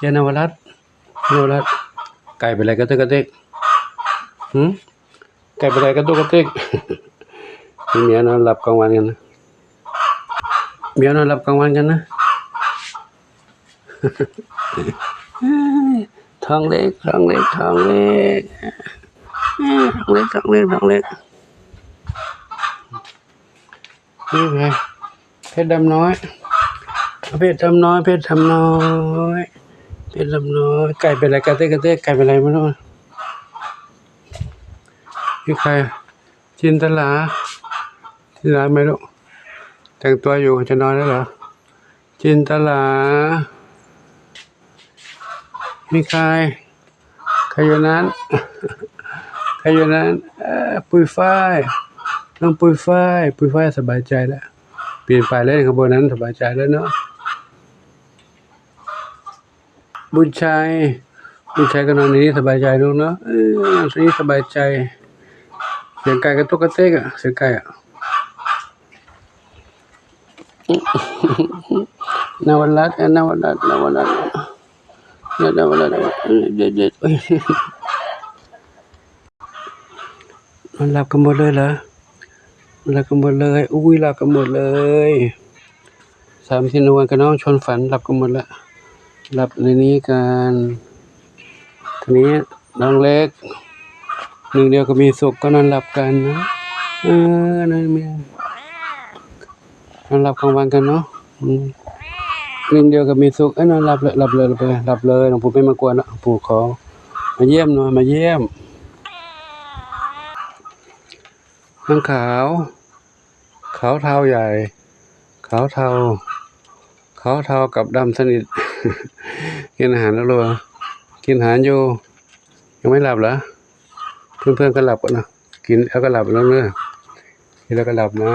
เจนวรัตน์นวรัตน์ไก่เป็นไรกระตึกกระตึกหืมไก่เป็นไรกระตุกกระตึกมีเมียนอนหลับกลางวันกันนะเมียนอนหลับกลางวันกันนะทองเล็กทองเล็กทองเล็กทองเล็กทองเล็กทองเล็กนี่ไงเพชรดำน้อยเพชรดำน้อยเพชรดำน้อย เพชรดำน้อยไก่เป็นอะไรกระเต้กระเต้ไก่เป็นอะไรไม่รู้นี่ใครจินตลาจินตลาไม่รู้แต่งตัวอยู่จะนอนแล้วเหรอจินตลามีใครใครอยู่นั้นใครอยู่นั้นปุยฝ้ายน้องปุยฝ้ายปุยฝ้ายสบายใจแล้วเปลี่ยนไปเล่นขบวนนั้นสบายใจแล้วเนาะ บุญชัยบุญชัยก็นอนนี้สบายใจลูกเนาะเออนี้สบายใจ เสียงไก่กระตุกกระเตกอะเสียงไก่อะนวันรัตน์เอ้ยนวันรัตน์นวันรัตน์เดี๋ยวเดี๋ยวเดี๋ยวเดี๋ยวเดี๋ยวเอ้ยมันหลับกันหมดเลยเหรอมันหลับกันหมดเลย อุ้ยหลับกันหมดเลย สามสินวันกับน้องชนฝันหลับกันหมดละ หลับในนี้กันทีนี้น้องเล็ก หนึ่งเดียวก็มีสุขก็นอนหลับกันนะ เออนั่นเมียนอนหลับกลางวันกันเนาะหนึ่งเดียวกับมีสุขเอ้ยนอนหลับเลยหลับเลยหลับเลยหลับเลยหลวงปู่ไม่มากวนละหลวงปู่ขอมาเยี่ยมหน่อยมาเยี่ยมนางขาว ขาวเทาใหญ่ ขาวเทา ขาวเทากับดำสนิท กินอาหารแล้วหรอกินอาหารอยู่ ยังไม่หลับเหรอเพื่อนเพื่อนๆก็หลับกันนะกินแล้วก็หลับแล้วเนอกินแล้วก็หลับนะ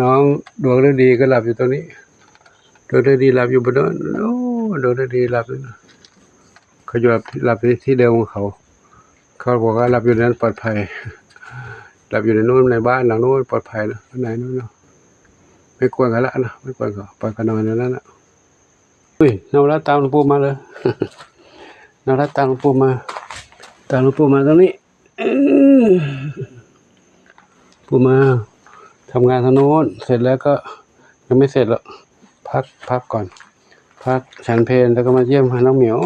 น้องดวงฤดีก็หลับอยู่ตรงนี้ดนได้ดีหลับอยู่บนนั้นโอ้ดนได้ดีหลับอยู่นะเขาอยู่หลับที่ที่เดิมของเขา เขาบอกว่าหลับอยู่ในนั้นปลอดภัยหลับอยู่ในนู้นในบ้านหลังนู้นปลอดภัยนะข้างในนู้นเนาะไม่กวนกันละนะไม่กวนเขาปล่อยกันนอนในนั้นนะ อุ้ยนวรัตตามหลวงปู่มาเลยนวรัตตามหลวงปู่มา ตามหลวงปู่มาตรงนี้ปู่มาทำงานทางโน้นเสร็จแล้วก็ยังไม่เสร็จหรอกพักพักก่อน พักฉันเพลนแล้วก็มาเยี่ยมหาน้องเหมียว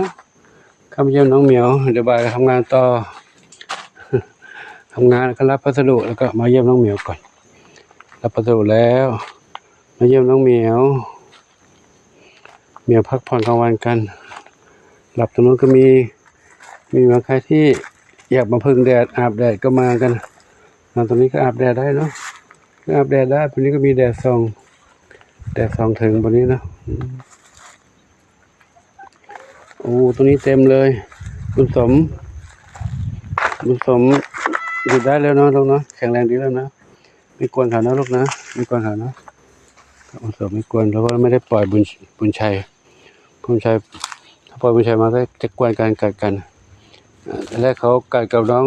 เข้ามาเยี่ยมน้องเหมียวเดี๋ยวบ่ายทำงานต่อทำงานก็รับพัสดุแล้วก็มาเยี่ยมน้องเหมียวก่อนรับพัสดุแล้ว มาเยี่ยมน้องเหมียว เมียพักผ่อนกลางวันกัน หลับตรงนู้นก็มี มีบางใครที่อยากมาพึ่งแดดอาบแดดก็มากันนอนตรงนี้ก็อาบแดดได้เนาะก็อาบแดดได้ตรงนี้ก็มีแดดส่อง แดดส่องถึงบนนี้นะอืมโอ้ตรงนี้เต็มเลยคุณสมคุณสมอยู่ได้แล้วเนาะลูกเนาะแข็งแรงดีแล้วนะไม่กวนเขานะลูกนะไม่กวนเขานะคุณสมไม่กวนแล้วก็ไม่ได้ปล่อยบุญบุญชัย บุญชัยถ้าปล่อยบุญชัยมาก็จะกวนกันกัดกันอ่าแรกเขากัดกับน้อง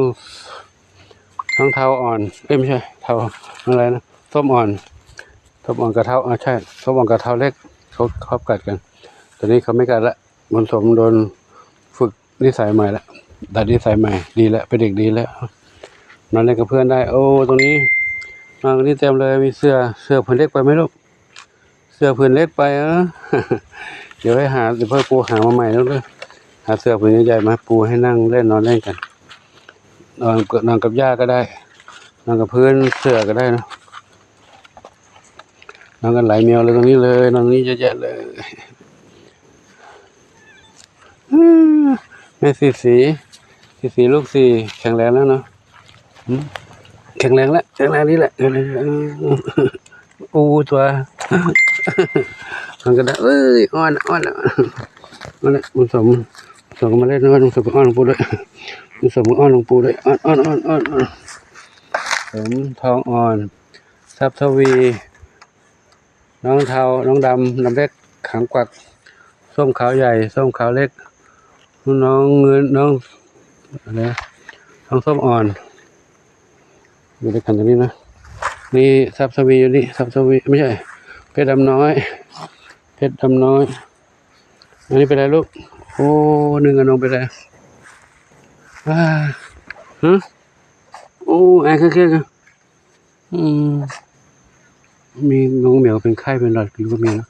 น้องเท้าอ่อนเอ้ยไม่ใช่เท้าอะไรนะส้มอ่อนทบอ่อนกระเท้าอ่าใช่ทบอ่อนกระเท้าเล็กเขาเขากัดกันตอนนี้เขาไม่กัดละมันสมโดนฝึกนิสัยใหม่ละดัดนิสัยใหม่ดีแล้วเป็นเด็กดีแล้วนอนเล่นกับเพื่อนได้ โอ้ตรงนี้นอนตรงนี้เต็มเลยมีเสื้อเสื้อผืนเล็กไปไหมลูกเสื้อผืนเล็กไปเออ เดี๋ยวให้หาเดี๋ยวพ่อปูหามาใหม่แล้วเลยหาเสื้อผืนใหญ่ๆมาปูให้นั่งเล่นนอนเล่นกัน นอนกับนอนกับย่าก็ได้ นอนกับพื้นเสื้อก็ได้นะนอนกันหลายแมวเลยตรงนี้เลยนอนนี้เยอะแยะเลยแม่สีสีสีสีลูกสีแข็งแรงแล้วเนาะแข็งแรงแล้วแข็งแรงนี่แหละอืมอูตัว มันก็ได้เอ้ยอ่อนอ่อนอะมาเลยมสมสมมาเล่นนะมุสมอ่อนหลวงปู่ด้วยมสมอ่อนหลวงปู่ด้วยอ่อนอ่อนอ่อนอ่อนสมทองอ่อนทรัพย์ทวี น้องเทาน้องดำน้ำเล็กขังกวักส้มขาวใหญ่ส้มขาวเล็ก น้องเงินน้องอะไรน้องส้มอ่อนอยู่ด้วยกันตรงนี้นะนี่ซับสวีอยู่นี่ซับสวีไม่ใช่เพชรดำน้อย เพชรดำน้อย อันนี้เป็นไรลูก โอ้หนึ่งอนนงเป็นไรว้าฮะโอ้แอร์เครียดๆกันอืมมีน้องเหมียวเป็นไข้เป็นหลอดอยู่ก็มีนะ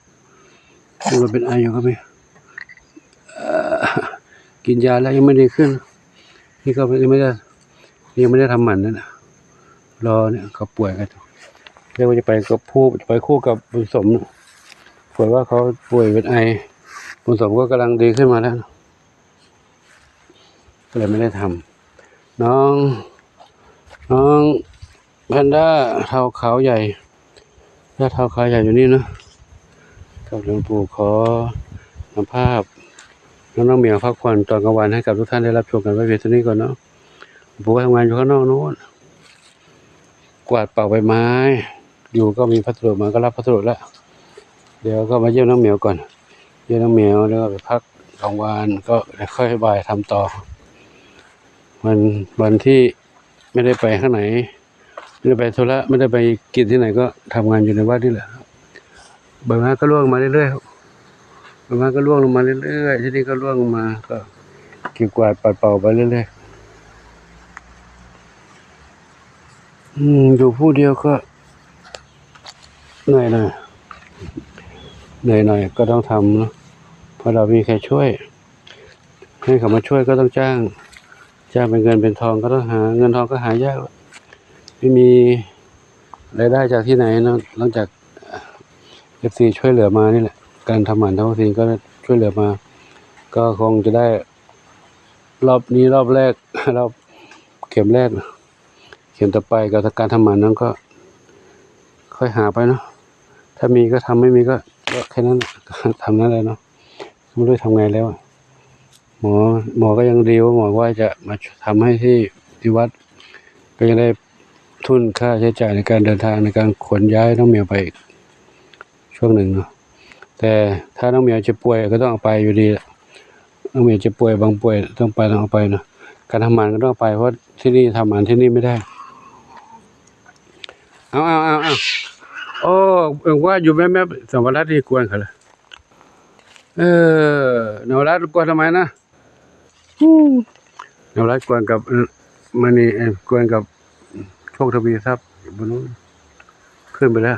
ดูว่าเป็นไออยู่ก็มีเอ่อกินยาแล้วยังไม่ดีขึ้น นี่ก็ยังไม่ได้ยังไม่ได้ทำหมันนั่นนะรอเนี่ยเขาป่วยกันเรียกว่าจะไปกับผู้ไปคู่กับบุญสมนะ ปรากฏว่าเขาป่วยเป็นไอบุญสมก็กำลังดีขึ้นมาแล้วก็เลยไม่ได้ทำน้อง น้องแพนด้าเท้าขาวใหญ่ถ้าเท้าขาวใหญ่อยู่นี่เนะกับหลวงปู่ขอนำภาพน้องน้องเหมียวพักผ่อนตอนกลางวันให้กับทุกท่านได้รับชมกันไว้เพียงเท่านี้ก่อนเนาะหลวงปู่ทำงานอยู่ข้างนอกนู้นกวาดเป่าใบไม้ อยู่ก็มีพัสดุมาก็รับพัสดุแล้ว เดี๋ยวก็มาเยี่ยมน้องเหมียวก่อน เยี่ยมน้องเหมียวแล้วก็ไปพักกลางวันก็เดี๋ยวค่อยบ่ายทำต่อ วันวันที่ไม่ได้ไปข้างไหน ไม่ได้ไปธุระไม่ได้ไปกินที่ไหนก็ทำงานอยู่ในวัดนี่แหละใบไม้ก็ร่วงมาเรื่อยๆใบไม้ก็ร่วงลงมาเรื่อยๆที่นี่ก็ร่วงลงมาก็เก็บกวาดปัดเป่าไปเรื่อยๆอืมอยู่ผู้เดียวก็เหนื่อยหน่อย เหนื่อยหน่อยก็ต้องทำเนาะเพราะเรามีใครช่วย ให้เขามาช่วยก็ต้องจ้าง จ้างเป็นเงินเป็นทองก็ต้องหา เงินทองก็หายาก ไม่มีรายได้จากที่ไหนนอะนอกจากเอฟซีช่วยเหลือมานี่แหละ การทำหมันทั้งทีก็ช่วยเหลือมา ก็คงจะได้ รอบนี้รอบแรกรอบเข็มแรก เข็มต่อไปกับการทำหมันนั้นก็ ค่อยหาไปเนาะถ้ามีก็ทำไม่มีก็ ก็แค่นั้นทำนั้นเลยเนาะไม่รู้ทำไงแล้ว หมอหมอก็ยังดีว่าหมอว่าจะมาทำให้ที่ที่วัด ก็จะได้ทุนค่าใช้จ่ายในการเดินทางในการขนย้ายน้องเมียวไปอีกช่วงหนึ่งเนาะแต่ถ้าน้องเมียวจะป่วยก็ต้องเอาไปอยู่ดีน้องเมียวจะป่วยบางป่วยต้องไปต้องเอาไปเนาะการทำหมันก็ต้องไปเพราะที่นี่ทำหมันที่นี่ไม่ได้ เอาเอาเอาเอา โอ้เอ็งว่าอยู่แม่แม่สวัสดิ์ที่กวนเขาเลยเออนวรัตกวนทำไมนะอืมนวรัตกวนกับมันนี่เออกวนกับโชคทวีทรัพย์บนนู้นขึ้นไปแล้ว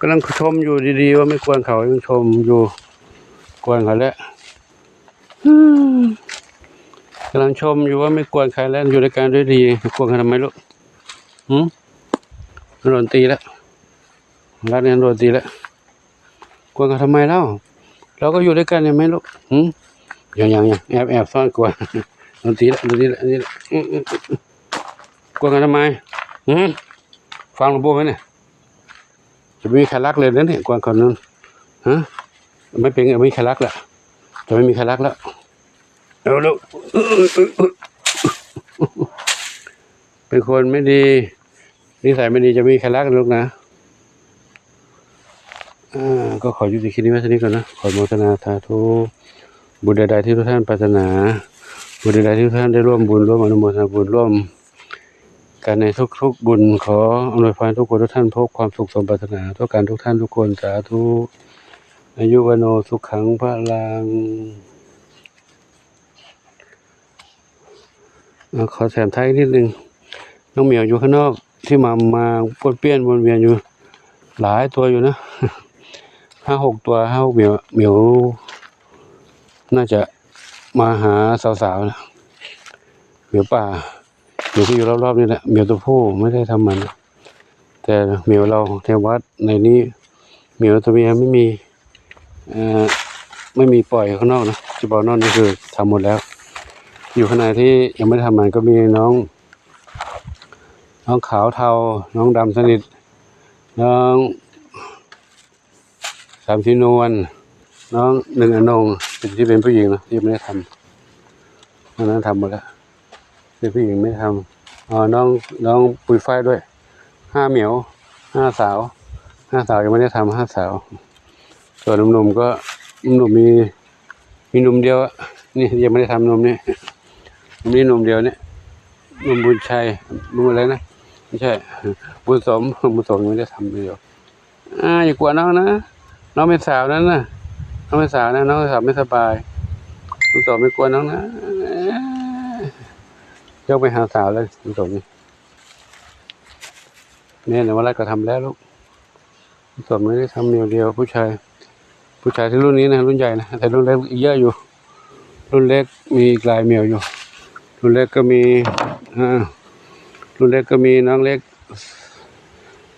กำลังชมอยู่ดีๆว่าไม่กวนเขายังชมอยู่กวนเขาแล้วกำลังชมอยู่ว่าไม่กวนใครแล้วอยู่ในการด้วยดีกวนเขาทำไมลูกหืมโดนตีแล้ว รัดเนี่ยโดนตีแล้วกลัวกันทำไมเล่าเราก็อยู่ด้วยกันเนี่ยไหมลูกหืมยังยังยังแอบแอบซ่อนกลัวโดนตีแล้วโดนตีแล้วนนี้แล้วอืมอืมอืมอืมกลัวกันทำไมหืมฟังหลวงปู่ไหมเนี่ยจะไม่มีใครรักเลยนะเนี่ยกลัวคนนั้นฮะไม่เป็นไม่มีใครรักล้วจะไม่มีใครรักแล้วเอาลูกเป็นคนไม่ดีนิสัยไม่ดีจะมีใครรักลูกนะ ก็ขอยุติคลิปนี้ไว้เท่านี้ก่อนนะ ขอโมทนาสาธุบุญใดๆที่ทุกท่านปรารถนา บุญใดๆที่ทุกท่านได้ร่วมบุญร่วมอนุโมทนาบุญร่วมกันในทุกๆบุญขออำนวยพรทุกคนทุกท่านพบความสุขสมปรารถนาทุกการทุกท่านทุกคนสาธุอายุวโนสุขขังพระลังขอแถมท้ายนิดนึงน้องเหมียวอยู่ข้างนอกที่มามาป้วนเปี้ยนวนเวียนอยู่ หลายตัวอยู่นะ ห้าหกตัวห้าเหมียวเหมียว น่าจะมาหาสาวๆนะเหมียวป่าเหมียวที่อยู่รอบๆนี่แหละเหมียวตัวผู้ไม่ได้ทำมัน แต่เหมียวเราในวัดในนี้เหมียวตัวเมียไม่มีเอ่อไม่มีปล่อยข้างนอกนะที่บอนอกนี่คือทำหมดแล้ว อยู่ข้างในที่ยังไม่ได้ทำมันก็มีน้อง น้องขาวเทา น้องดำสนิท น้อง สามสีนวลน้องหนึ่งอนงเป็นที่เป็นผู้หญิงนะที่ไม่ได้ทำนนั้นทำหมดแล้วเป็นผู้หญิงไม่ได้ทำอ๋อน้องน้องปุยฝ้ายด้วยห้าเหมียวห้าสาวห้าสาวยังไม่ได้ทำห้าสาว ส่วนหนุ่มๆก็หนุ่มมีมีหนุ่มเดียวอะนี่ยังไม่ได้ทำหนุ่มนี่หนุ่มนี่หนุ่มเดียวเนี่ยหนุ่มบุญชัยหนุ่มอะไรนะไม่ใช่บุญสมบุญสมยังไม่ได้ทำเลยอ่าอย่ากลัวน้องนะ น้องเป็นสาวนั้นนะน้องไม่สาวนะน้องไม่สาวไม่สบายคุณสมไม่กลัวน้องนะยกไปหาสาวเลยคุณสมนี่เนี่ยเดี๋ยววันแรกก็ทำแล้วลูกคุณสมไม่ได้ทำเดียวเดียวผู้ชาย ผู้ชายที่รุ่นนี้นะรุ่นใหญ่นะแต่รุ่นเล็กเยอะอยู่ รุ่นเล็กมีกลายเมียวอยู่ รุ่นเล็กก็มีอ่ารุ่นเล็กก็มีน้องเล็ก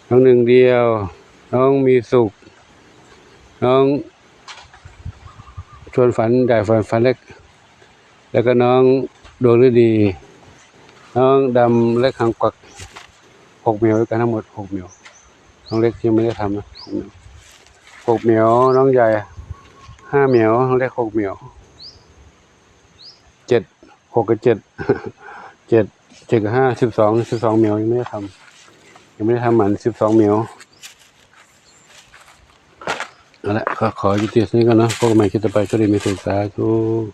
น้องหนึ่งเดียว น้องมีสุข น้องชวนฝันใหญ่ฝันฝันเล็ก แล้วก็น้องดวงฤดี น้องดำเล็กหางกวักหกเหมียวด้วยกันทั้งหมดหกเหมียวน้องเล็กยังไม่ได้ทำนะหกเมียวหกเหมียวน้องใหญ่ห้าเหมียวน้องเล็กหกเหมียวเจ็ดหกกับเจ็ดเจ็ดเจ็ดกับห้าสิบสองสิบสองเหมียวยังไม่ได้ทำยังไม่ได้ทำหมันสิบสองเหมียว เอาละก็ขอยุตินี้กันนะพวกใหม่คิดต่อไปช่วยดีมีศึกษาทุก